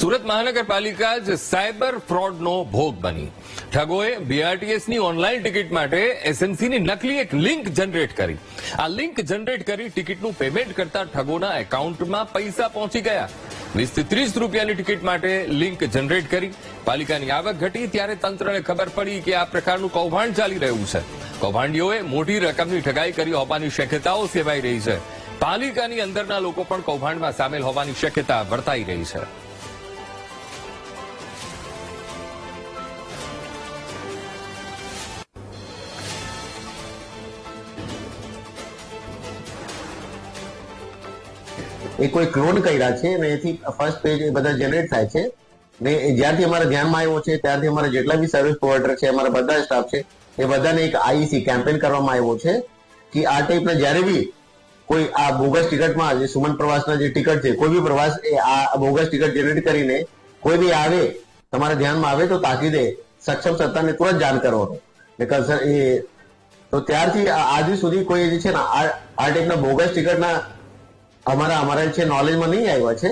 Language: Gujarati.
સુરત મહાનગરપાલિકા જ સાયબર ફ્રોડનો ભોગ બની. ઠગોએ બીઆરટીએસની ઓનલાઈન ટિકિટ માટે એસએમસીની નકલી એક લિંક જનરેટ કરી. આ લિંક જનરેટ કરી ટિકિટનું પેમેન્ટ કરતા ઠગોના એકાઉન્ટમાં પૈસા પહોંચી ગયા. વીસથી ત્રીસ રૂપિયાની ટિકિટ માટે લિંક જનરેટ કરી. પાલિકાની આવક ઘટી ત્યારે તંત્રને ખબર પડી કે આ પ્રકારનું કૌભાંડ ચાલી રહ્યું છે. કૌભાંડીઓએ મોટી રકમની ઠગાઈ કરી હોવાની શક્યતાઓ સેવાઈ રહી છે. પાલિકાની અંદરના લોકો પણ કૌભાંડમાં સામેલ હોવાની શક્યતા વર્તાઈ રહી છે. એ કોઈ ક્લોન કર્યા છે અને એથી ફર્સ્ટ પેજ બધા જનરેટ થાય છે. ને જ્યારથી અમારા ધ્યાનમાં આવ્યો છે, ત્યારથી અમારા જેટલા બી સર્વિસ પ્રોવાઈડર છે, અમારા બધા સ્ટાફ છે, એ બધાને એક આઈસી કેમ્પેન કરવામાં આવ્યો છે કે આ ટાઈપના જ્યારે બી કોઈ આ બોગસ ટિકિટમાં જે સુમન પ્રવાસના જે ટિકિટ છે, કોઈ બી પ્રવાસ એ આ બોગસ ટિકિટ જનરેટ કરીને કોઈ બી આવે, તમારા ધ્યાનમાં આવે તો તાકીદે સક્ષમ સત્તાને તુરંત જાણ કરવાનો. ને કન્સર એ તો ત્યારથી આજ સુધી કોઈ જે છે ને આ ટાઈપના બોગસ ટિકિટના અમારા અમારા છે નોલેજમાં નહીં આવ્યા છે